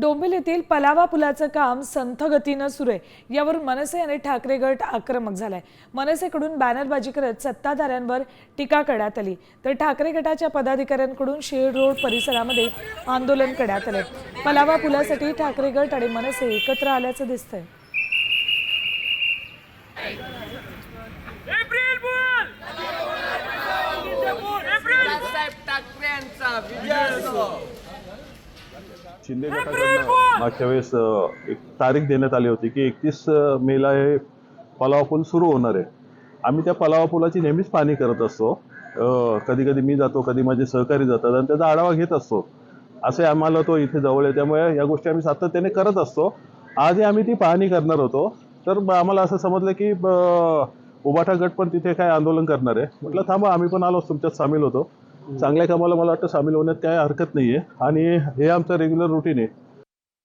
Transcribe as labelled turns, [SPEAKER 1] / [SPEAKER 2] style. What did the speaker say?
[SPEAKER 1] डोंबिल येथील पलावा पुलाचं काम संथ गतीनं सुरू आहे. यावरून मनसे आणि ठाकरे गट आक्रमक झालाय. मनसेकडून बॅनरबाजी करत सत्ताधाऱ्यांवर टीका करण्यात आली. तर ठाकरे गटाच्या पदाधिकाऱ्यांकडून शेळ रोड परिसरामध्ये आंदोलन करण्यात आले पलावा पुलासाठी ठाकरे गट आणि मनसे एकत्र आल्याचं दिसतंय.
[SPEAKER 2] एप्रिल बोल! एप्रिल
[SPEAKER 3] साहेब ठाकरेंचा विजय असो.
[SPEAKER 4] शिंदे गटाकडनं मागच्या वेळेस एक तारीख देण्यात आली होती की एकतीस मेला हे पलावा पूल सुरू होणार आहे. आम्ही त्या पलावा पुलाची नेहमीच पाहणी करत असतो. कधी कधी मी जातो कधी माझे सहकारी जातात आणि त्याचा आढावा घेत असतो. असे आम्हाला तो इथे जवळ आहे त्यामुळे या गोष्टी आम्ही सातत्याने करत असतो. आजही आम्ही ती पाहणी करणार होतो. तर आम्हाला असं समजलं की ब- उबाठा गट पण तिथे काय आंदोलन करणार आहे. म्हटलं थांबा आम्ही पण आलो तुमच्यात सामील होतो. चांगल्या कामाला मला वाटतं सामील होण्यात काय हरकत नाही आहे आणि हे आमचं रेग्युलर रुटीन आहे.